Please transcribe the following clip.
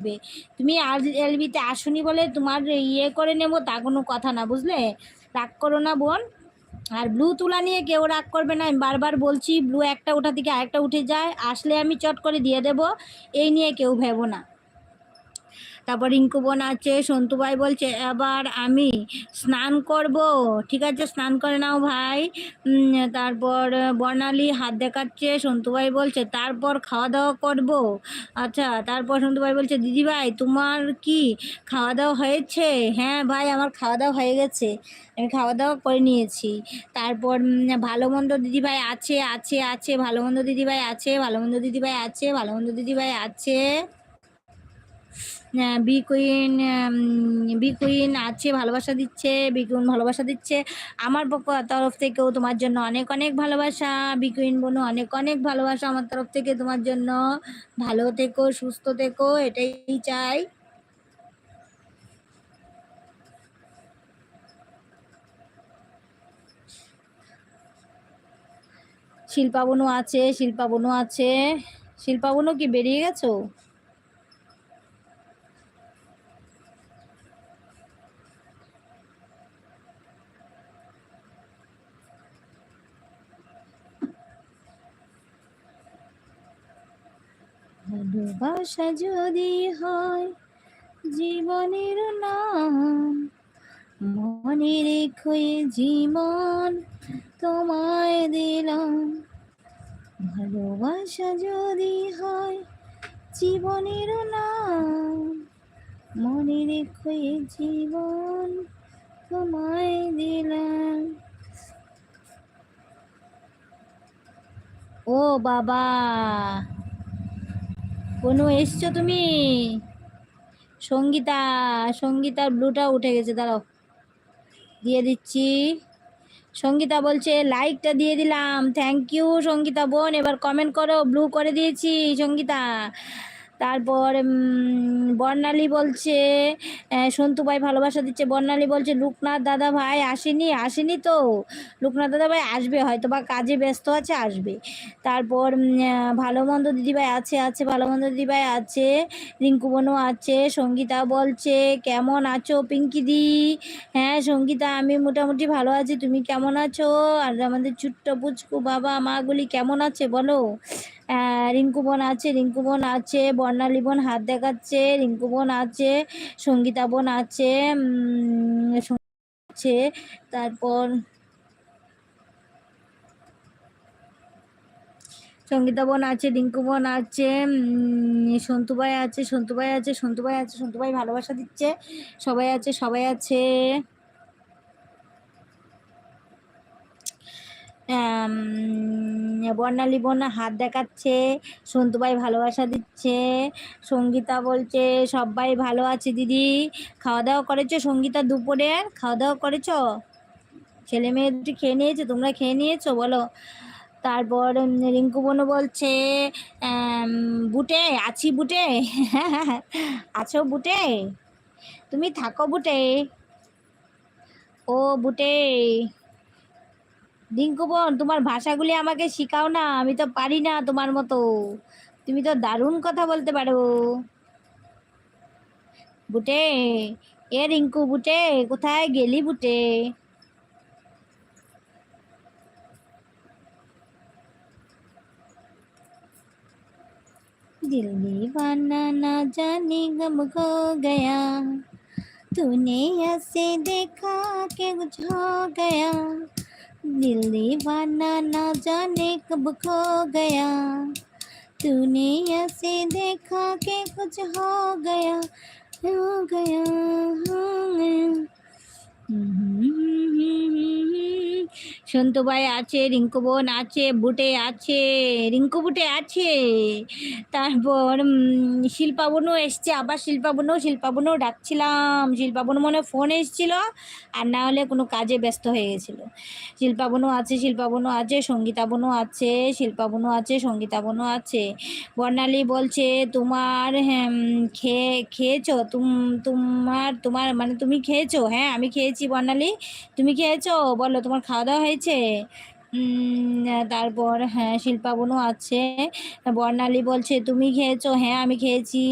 থাকবে। তুমি আর এলবিতে আসুনি বলে তোমার ইয়ে করে নেব, তা কোনো কথা না, বুঝলে? রাগ করো না বোন। আর ব্লু তুলা নিয়ে কেউ রাগ করবে না, আমি বারবার বলছি, ব্লু একটা ওঠা থেকে আরেকটা উঠে যায়, আসলে আমি চট করে দিয়ে দেব, এই নিয়ে কেউ ভেবো না। তারপর রিঙ্কু বোন আছে, সন্তু ভাই বলছে, এবার আমি স্নান করব। ঠিক আছে, স্নান করে নাও ভাই। তারপর বর্ণালী হাত দেখাচ্ছে, সন্তু ভাই বলছে, তারপর খাওয়া দাওয়া করব। আচ্ছা তারপর সন্তু ভাই বলছে, দিদি ভাই, তোমার কি খাওয়া দাওয়া হয়েছে? হ্যাঁ ভাই, আমার খাওয়া দাওয়া হয়ে গেছে। আমি খাওয়া দাওয়া করে নিয়েছি। তারপর ভালো মন্দ দিদিভাই আছে আছে আছে ভালো মন্দ দিদিভাই আছে ভালো মন্দ দিদিভাই আছে ভালো মন্দ দিদিভাই আছে। বি কুইন বি কুইন আছে, ভালোবাসা দিচ্ছে, বি কুইন ভালোবাসা দিচ্ছে। আমার পক্ষ, তরফ থেকেও তোমার জন্য অনেক অনেক ভালোবাসা। বি কুইন বোনু, অনেক অনেক ভালোবাসা আমার তরফ থেকে তোমার জন্য। ভালো থেকো, সুস্থ থেকো, এটাই চাই। শিল্পা বনু আছে, শিল্পা বনু আছে। শিল্পা বনু কি বেরিয়ে গেছো? ভালোবাসা যদি হয়, জীবনের নাম মনে রেখো জীবন তোমায় দিলাম। ভালোবাসা যদি হয়, জীবনের নাম মনে রেখো জীবন তোমায় দিলাম। ও বাবা! কোনো এসছো তুমি? সঙ্গীতা, সঙ্গীতার ব্লুটা উঠে গেছে, দাঁড়াও। দিয়ে দিচ্ছি। সঙ্গীতা বলছে লাইকটা দিয়ে দিলাম। থ্যাংক ইউ সঙ্গীতা বোন। এবার কমেন্ট করো ব্লু করে দিয়েছি, সঙ্গীতা। তারপর বর্ণালী বলছে সন্তু ভাই ভালোবাসা দিচ্ছে। বর্ণালী বলছে লোকনাথ দাদা ভাই আসেনি আসেনি তো। লোকনাথ দাদা ভাই আসবে, হয়তো বা কাজে ব্যস্ত আছে, আসবে। তারপর ভালো মন্দ দিদিভাই আছে আছে ভালো মন্দ দিদিভাই আছে, রিঙ্কু বোনও আছে, সঙ্গীতা বলছে, কেমন আছো পিঙ্কি দি? হ্যাঁ সঙ্গীতা, আমি মোটামুটি ভালো আছি, তুমি কেমন আছো? আর আমাদের ছোট্ট পুচকু বাবা মাগুলি কেমন আছে বলো? রিঙ্কু বোন আছে রিঙ্কু বোন আছে বর্ণালী বোন হাত দেখাচ্ছে রিঙ্কু বোন আছে সঙ্গীতা বোন আছে আছে তারপর সঙ্গীতা বোন আছে রিঙ্কু বোন আছে উম, সন্তু ভাই আছে সন্তু ভাই আছে সন্তু ভাই আছে সন্তু ভাই ভালোবাসা দিচ্ছে সবাই আছে সবাই আছে। বর্ণালী বোন হাত দেখাচ্ছে, সন্তু ভাই ভালোবাসা দিচ্ছে, সঙ্গীতা বলছে সবাই ভালো আছে দিদি, খাওয়া দাওয়া করেছ সঙ্গীতা দুপুরে? খাওয়া দাওয়া করেছ? ছেলে মেয়ে দুটি খেয়ে নিয়েছে, তোমরা খেয়ে নিয়েছো? বলো। তারপর রিঙ্কু বোনও বলছে বুটে, আছি বুটে? আছো বুটে? তুমি থাকো বুটে। ও বুটে। রিঙ্কু বোন তোমার ভাষাগুলি আমাকে শিখাও না আমি তো পারি না তোমার মতো তুমি তো দারুণ কথা বলতে পারো বুটে এ রিঙ্কু বুটে কোথায় গেলি বুটে दिल दीवाना ना जाने गम खो गया तूने ऐसे देखा के कुछ हो गया दिल दीवाना ना जाने कब खो गया। तूने ऐसे देखा के कुछ हो गया हो गया हो गया। সন্তু ভাই আছে, রিঙ্কু বোন আছে, বুটে আছে, রিঙ্কু বুটে আছে। তারপর শিল্পা বোনও এসছে, আবার শিল্পা বোনও শিল্পা বোনও ডাকছিলাম। শিল্পা বোন মনে ফোন এসেছিল, আর না হলে কোনো কাজে ব্যস্ত হয়ে গেছিল। শিল্পা বোনও আছে শিল্পা বোনও আছে সঙ্গীতা বোনও আছে শিল্পা বোনও আছে সঙ্গীতা বোনও আছে। বর্ণালী বলছে, তোমার হ্যাঁ খেয়ে খেয়েছো? তুম, তোমার তোমার মানে তুমি খেয়েছো? হ্যাঁ আমি খেয়েছি বর্ণালী। তুমি খেয়েছো? বলো, তোমার খাওয়া দাওয়া হয়েছে? উম, তারপর হ্যাঁ শিল্পা বোনও আছে। বর্ণালী বলছে তুমি খেয়েছো? হ্যাঁ আমি খেয়েছি।